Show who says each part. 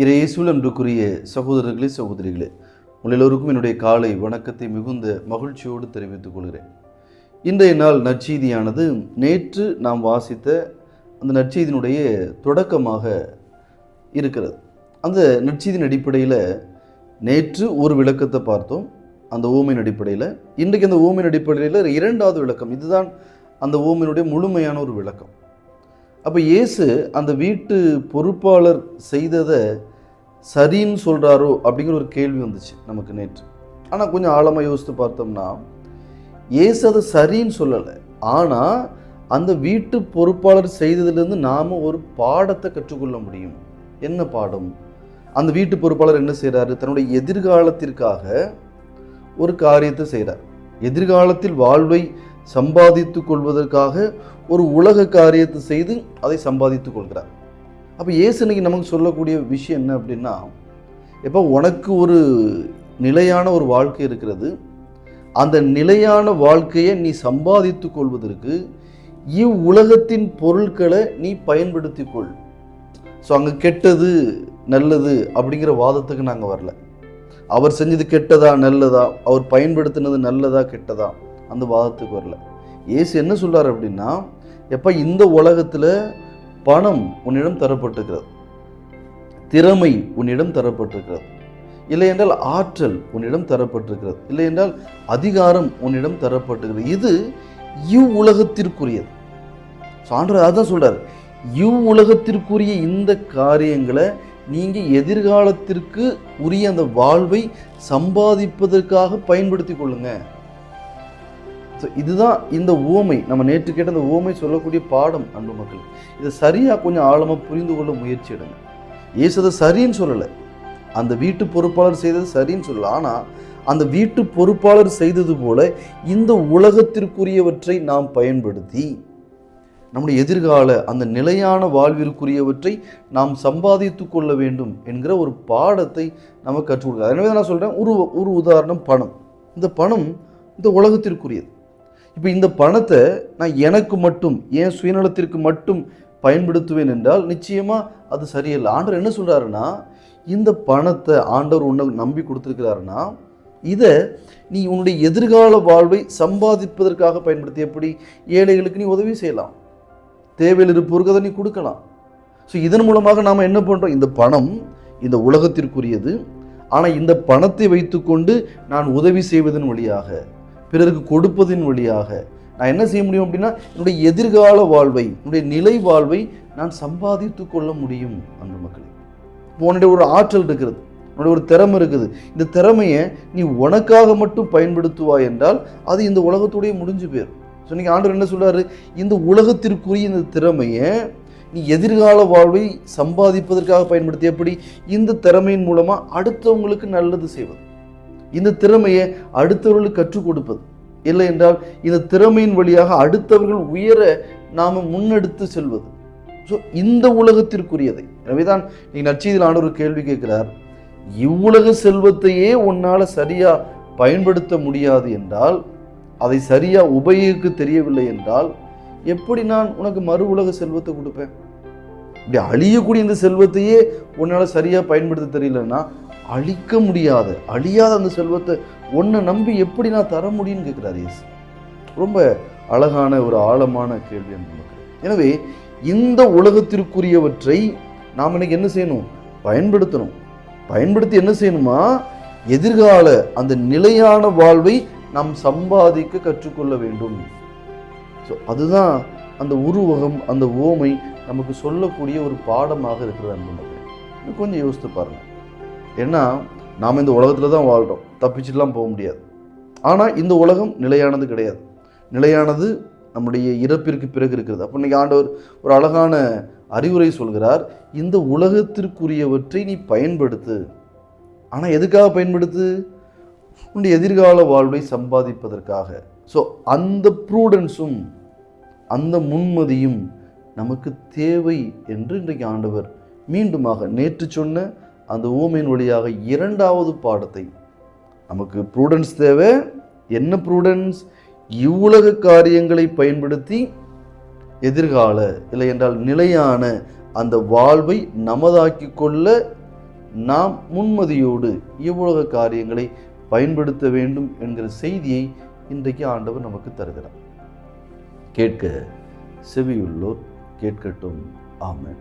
Speaker 1: இறையேசுவில் அன்புக்குரிய சகோதரர்களே சகோதரிகளே உங்கள் எல்லோருக்கும் என்னுடைய காலை வணக்கத்தை மிகுந்த மகிழ்ச்சியோடு தெரிவித்துக் கொள்கிறேன். இன்றைய நாள் நற்செய்தியானது நேற்று நாம் வாசித்த அந்த நற்செய்தியினுடைய தொடக்கமாக இருக்கிறது. அந்த நற்செய்தியின் அடிப்படையில் நேற்று ஒரு விளக்கத்தை பார்த்தோம். அந்த ஓமையின் அடிப்படையில் இன்றைக்கு அந்த ஓமையின் அடிப்படையில் இரண்டாவது விளக்கம். இதுதான் அந்த ஓமையினுடைய முழுமையான ஒரு விளக்கம். அப்போ இயேசு அந்த வீட்டு பொறுப்பாளர் செய்ததை சரின்னு சொல்கிறாரோ அப்படிங்கிற ஒரு கேள்வி வந்துச்சு நமக்கு நேற்று. ஆனால் கொஞ்சம் ஆழமாக யோசித்து பார்த்தோம்னா இயேசு அதை சரின்னு சொல்லலை. ஆனால் அந்த வீட்டு பொறுப்பாளர் செய்ததுலேருந்து நாம் ஒரு பாடத்தை கற்றுக்கொள்ள முடியும். என்ன பாடம்? அந்த வீட்டு பொறுப்பாளர் என்ன செய்கிறாரு தன்னுடைய எதிர்காலத்திற்காக ஒரு காரியத்தை செய்கிறார் எதிர்காலத்தில் வாழ்வை சம்பாதித்து கொள்வதற்காக ஒரு உலக காரியத்தை செய்து அதை சம்பாதித்து கொள்கிறார். அப்போ இயேசு நமக்கு சொல்லக்கூடிய விஷயம் என்ன அப்படின்னா எப்போ உனக்கு ஒரு நிலையான ஒரு வாழ்க்கை இருக்கிறது அந்த நிலையான வாழ்க்கையை நீ சம்பாதித்து கொள்வதற்கு இவ்வுலகத்தின் பொருட்களை நீ பயன்படுத்தி கொள். ஸோ அங்கே கெட்டது நல்லது அப்படிங்கிற வாதத்துக்கு நாங்கள் வரல. அவர் செஞ்சது கெட்டதா நல்லதா? அவர் பயன்படுத்தினது நல்லதா கெட்டதா? அந்த வாதத்துக்கு வரல. ஏசு என்ன சொல்றாரு அப்படின்னா எப்போ இந்த உலகத்தில் பணம் உன்னிடம் தரப்பட்டிருக்கிறது. திறமை உன்னிடம் தரப்பட்டிருக்கிறது. இல்லை என்றால் ஆற்றல் உன்னிடம் தரப்பட்டிருக்கிறது. இல்லை என்றால் அதிகாரம் உன்னிடம் தரப்பட்டிருக்கிறது. இது இவ் உலகத்திற்குரியது சான்று அதான் சொல்றாரு. இவ் உலகத்திற்குரிய இந்த காரியங்களை நீங்கள் எதிர்காலத்திற்கு உரிய அந்த வாழ்வை சம்பாதிப்பதற்காக பயன்படுத்தி கொள்ளுங்கள் ஸோ இதுதான் இந்த ஓமை நம்ம நேற்று கேட்ட அந்த ஓமை சொல்லக்கூடிய பாடம் அன்பு மக்கள். இதை சரியாக கொஞ்சம் ஆழமாக புரிந்து கொள்ள முயற்சி எடுங்க. இயேசு அதை சரின்னு சொல்லலை. அந்த வீட்டு பொறுப்பாளர் செய்தது சரின்னு சொல்லலை. ஆனால் அந்த வீட்டு பொறுப்பாளர் செய்தது போல இந்த உலகத்திற்குரியவற்றை நாம் பயன்படுத்தி நம்முடைய எதிர்கால அந்த நிலையான வாழ்விற்குரியவற்றை நாம் சம்பாதித்து கொள்ள வேண்டும் என்கிற ஒரு பாடத்தை நமக்கு கற்றுக் கொடுக்குறார். எனவே நான் சொல்கிறேன் ஒரு ஒரு உதாரணம் பணம். இந்த பணம் இந்த உலகத்திற்குரியது. இப்போ இந்த பணத்தை நான் எனக்கு மட்டும் என் சுயநலத்திற்கு மட்டும் பயன்படுத்துவேன் என்றால் நிச்சயமாக அது சரியில்லை. ஆண்டவர் என்ன சொல்கிறாருன்னா இந்த பணத்தை ஆண்டவர் உன்னை நம்பி கொடுத்துருக்கிறாருன்னா இதை நீ உன்னுடைய எதிர்கால வாழ்வை சம்பாதிப்பதற்காக பயன்படுத்தி எப்படி? ஏழைகளுக்கு நீ உதவி செய்யலாம். தேவையில் இருப்பவருக்கு அதை நீ கொடுக்கலாம். ஸோ இதன் மூலமாக நாம் என்ன பண்ணுறோம் இந்த பணம் இந்த உலகத்திற்குரியது. ஆனால் இந்த பணத்தை வைத்துக்கொண்டு நான் உதவி செய்வதன் வழியாக பிறருக்கு கொடுப்பதின் வழியாக நான் என்ன செய்ய முடியும் அப்படின்னா என்னுடைய எதிர்கால வாழ்வை என்னுடைய நிலை வாழ்வை நான் சம்பாதித்து கொள்ள முடியும் அந்த மக்களே. உன்னுடைய ஒரு ஆற்றல் இருக்கிறது உன்னுடைய ஒரு திறமை இருக்குது. இந்த திறமையை நீ உனக்காக மட்டும் பயன்படுத்துவாய் என்றால் அது இந்த உலகத்துடைய முடிஞ்சு போயிடும் ஸோ இன்னைக்கு ஆண்டவர் என்ன சொல்கிறாரு இந்த உலகத்திற்குரிய இந்த திறமையை நீ எதிர்கால வாழ்வை சம்பாதிப்பதற்காக பயன்படுத்தி எப்படி? இந்த திறமையின் மூலமாக அடுத்தவங்களுக்கு நல்லது செய்வது. இந்த திறமையை அடுத்தவர்களுக்கு கற்றுக் கொடுப்பது. இல்லை என்றால் இந்த திறமையின் வழியாக அடுத்தவர்கள் உயர நாம் முன்னெடுத்து செல்வது. ஸோ இந்த உலகத்திற்குரியதை. எனவேதான் நீ நற்செய்தியில் ஆண்டவர் ஒரு கேள்வி கேட்கிறார். இவ்வுலக செல்வத்தையே உன்னால் சரியாக பயன்படுத்த முடியாது என்றால் அதை சரியாக உபயோகிக்க தெரியவில்லை என்றால் எப்படி நான் உனக்கு மறு உலக செல்வத்தை கொடுப்பேன்? இப்படி அழியக்கூடிய இந்த செல்வத்தையே உன்னால் சரியாக பயன்படுத்த தெரியலன்னா அழிக்க முடியாத அழியாத அந்த செல்வத்தை உன்னை நம்பி எப்படி நான் தர முடியும்னு கேட்கிறார் இயேசு. ரொம்ப அழகான ஒரு ஆழமான கேள்வி நமக்கு எனவே இந்த உலகத்திற்குரியவற்றை நாம் இன்னைக்கு என்ன செய்யணும்? பயன்படுத்தணும். பயன்படுத்தி என்ன செய்யணுமா? எதிர்கால அந்த நிலையான வாழ்வை நாம் சம்பாதிக்க கற்றுக்கொள்ள வேண்டும். ஸோ அதுதான் அந்த உருவகம் அந்த ஓமை நமக்கு சொல்லக்கூடிய ஒரு பாடமாக இருக்கிறது அன்பு மக்கள். இன்னும் கொஞ்சம் யோசித்து பாருங்கள் ஏன்னா நாம் இந்த உலகத்தில் தான் வாழ்கிறோம் தப்பிச்சுட்டுலாம் போக முடியாது. ஆனால் இந்த உலகம் நிலையானது கிடையாது. நிலையானது நம்முடைய இறப்பிற்கு பிறகு இருக்கிறது. அப்போ இன்றைக்கி ஆண்டவர் ஒரு அழகான அறிவுரை சொல்கிறார். இந்த உலகத்திற்குரியவற்றை நீ பயன்படுத்து. ஆனால் எதுக்காக பயன்படுத்து? உன்னுடைய எதிர்கால வாழ்வை சம்பாதிப்பதற்காக. ஸோ அந்த ப்ரூடன்ஸும் அந்த முன்மதியும் நமக்கு தேவை என்று இன்றைக்கு ஆண்டவர் மீண்டுமாக நேற்று சொன்ன அந்த ஊமையின் வழியாக இரண்டாவது பாடத்தை. நமக்கு ப்ரூடன்ஸ் தேவை. என்ன ப்ரூடன்ஸ் இவ்வுலக காரியங்களை பயன்படுத்தி எதிர்கால இல்லை என்றால் நிலையான அந்த வாழ்வை நமதாக்கி கொள்ள நாம் முன்மதியோடு இவ்வுலக காரியங்களை பயன்படுத்த வேண்டும் என்கிற செய்தியை இன்றைக்கு ஆண்டவர் நமக்கு தருகிறார். கேட்க செவியுள்ளோர் கேட்கட்டும். ஆமன்.